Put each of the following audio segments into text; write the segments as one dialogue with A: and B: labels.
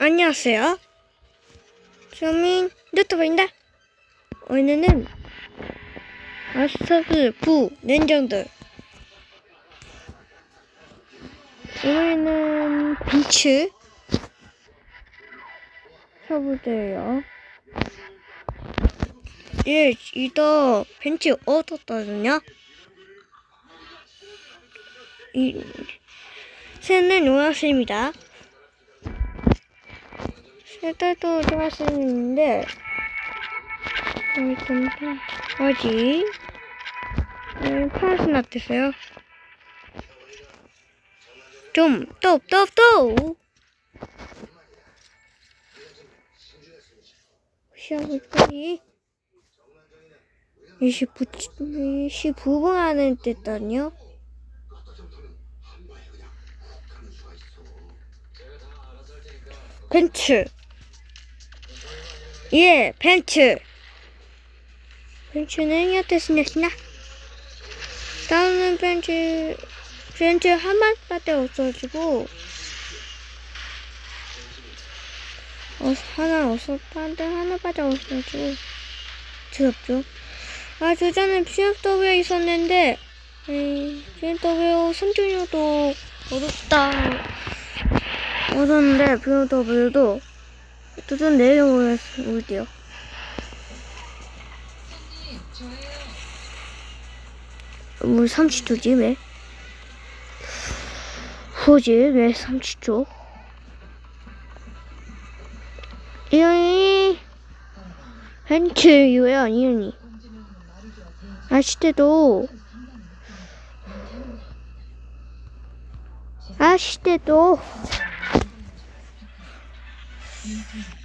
A: 안녕하세요. 쇼민 유튜버입니다. 오늘은 아스타드 부 냉정들. 오늘은 벤츠 쳐보세요. 예, 이거 벤츠 얻었거든요. 이 새는 노란색입니다. 색깔도 좋았었는데 일단 어디? 네, 파란색 놔두세요. 좀 또 또 또! 시작할까지 29, 29분 안에 됐다니요? 벤츠 예, 벤츠. 벤츠는 여태 생겼으나 다음은 벤츠 벤츠 한 마리밖에 없어가지고 어, 하나 없었는데 하나밖에 없어가지고 두렵죠. 아, 그 전에 BMW 있었는데 에이, BMW 3.6도 어렵다 얻었는데 BMW도 두전 내려올게요. 물 30초지 왜? 후지 왜 30초? 이현이 벤츠 유야 이현이 아시대도 아시대도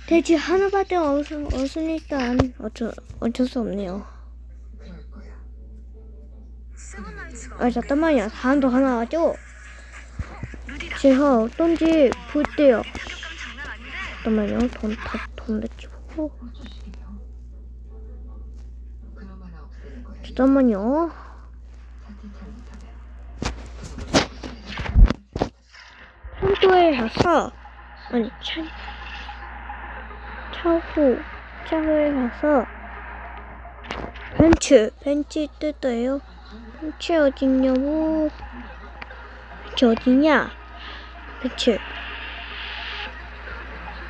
A: 돼지 하나밖에 없, 없으니까 어쩔, 어쩔 수 없네요. 아 잠깐만요. 사람도 하나 와죠. 제가 어떤지 볼게요. 잠깐만요. 돈, 다, 돈 보고. 잠깐만요. 청도에 가서 아니 참 차후 차후에 가서 벤츠 벤츠 뜯어요. 벤츠 어딨냐고. 벤츠 어디냐? 벤츠.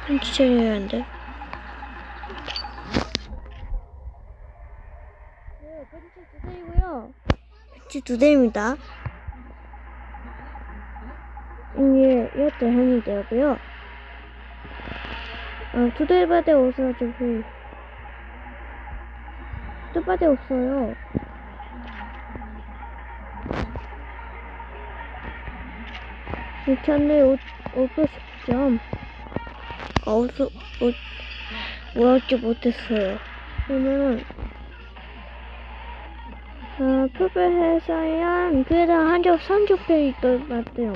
A: 벤츠 찾아야 한대 네 벤츠 두 대이고요. 벤츠 두 대입니다. 이게 이것도 현이 되고요 아, 두 대밖에 없어가지고 두 대밖에 없어요. 오고 싶죠. 아, 옷을 옷 뭐랄지 못했어요. 그러면은 아, 표별회사야 그래도 한적 30회 있던 맞대요.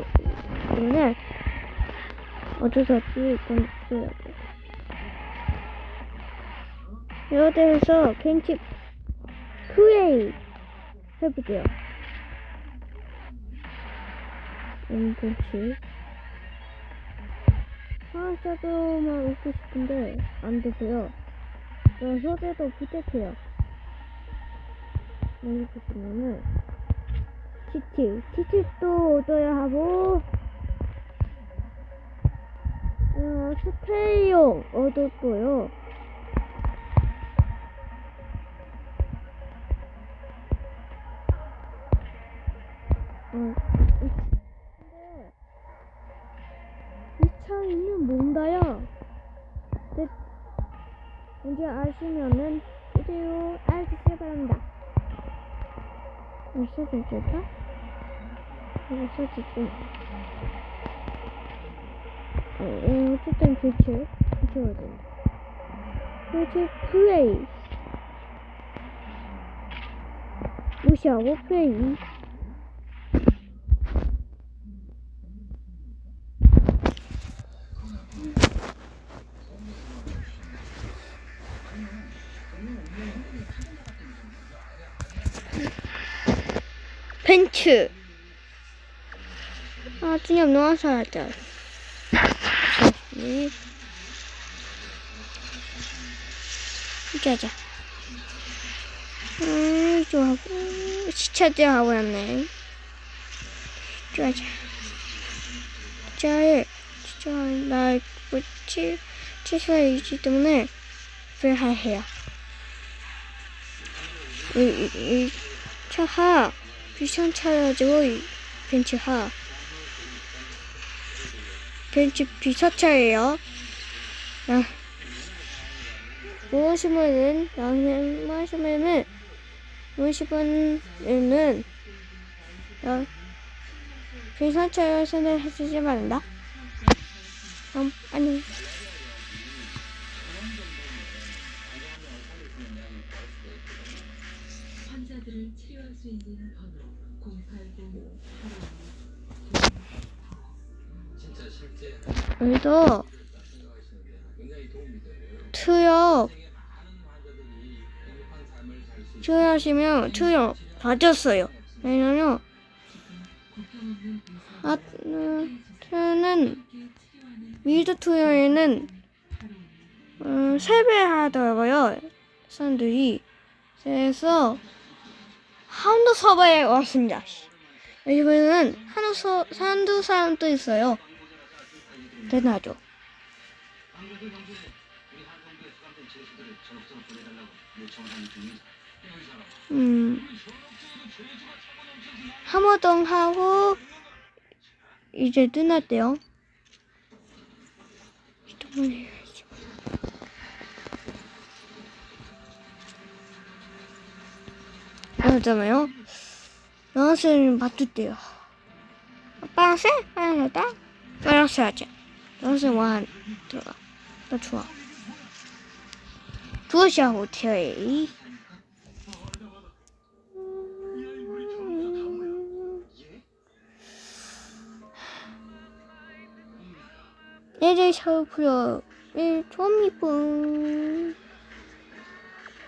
A: 때문에 어쩔 수 없이 돼. 여대에서 벤치 플레이 해보게요. 음, 벤치. 화학자도만 웃고 싶은데 안 되고요. 소재도 부탁해요. 여기 보시면은 티티, 티티도 얻어야 하고 어, 스프레이용 얻었고요. 어, 근데 이 차이는 뭔가요? 네, 먼저 아시면은 비디오 알려주시기 바랍니다. 이거 써지고 어, 어, 어쨌든 교체 교체가 된다. 교체 플레이 무시하고 플레이 벤츠. 아, 준엽 누워서 하자. 다시. 이렇게 하자. 음, 좋아하고, 시차제 하고 왔네. 좋아하자. 진짜, 진짜, 나, 뭐지, 치사이기 때문에, 불하해요. 이, 차하, 비싼 차가지고, 이 벤츠 하. 벤츠 비사차예요. 아. 무엇이면은 나는 무엇이면은 무엇이면은 어, 비사차를 선택하지 말란다. 음, 아니.
B: 수 있는 번호 080
C: 진짜 실제
A: 여기도
C: 굉장히 도움이 되고요.
A: 투여
C: 세계 많은 환자들이 행복한 삶을 살수 있는
A: 투여하시면 투여 받았어요. 왜냐면 아,
B: 치료하는
A: 미드 투여에는
B: 하루입니다.
A: 음, 세배 하더라고요. 사람들이. 그래서 한두 서버에 왔습니다. 이번에는 한두 서, 한두 사람도 있어요. 대단하죠. 음, 하모동 하고 이제 끝났대요. 그러잖아요. 영어는 맞췄대요. 빨간색? 빨간색 다? 빨간색 하자. 영어는 뭐한 들어가. 나 좋아. 두시야 호텔. 얘들 샤프로 좀 이쁜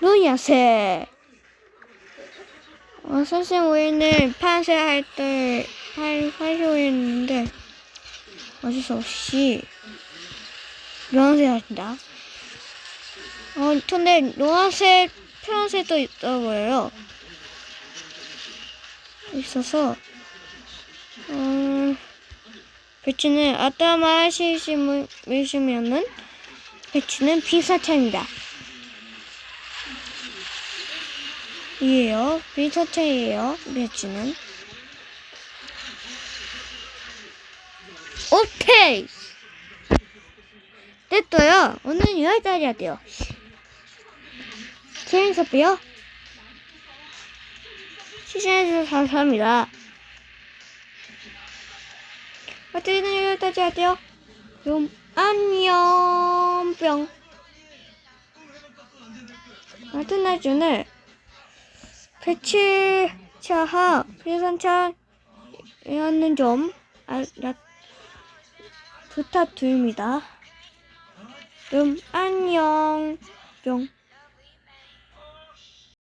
A: 노야색 어, 선생님 우리는 파란색 할때 하려고 했는데 어쩔 수 없이 노란색 하신다. 어 근데 노란색 파란색도 있다고요. 있어서 어 배치는 아따마 하시면은 배치는 비사차입니다. 이에요. 비사차예요. 배치는. 오케이. 됐어요. 오늘 여기까지 할게요. 재밌었고요. 시청해주셔서 감사합니다. 어쨌든 여기까지 할게요. 그럼 안녕 뿅. 하여튼 나중 에 배치차하 비선차였는 좀 알, 라, 부탁드립니다. 그럼 안녕 뿅.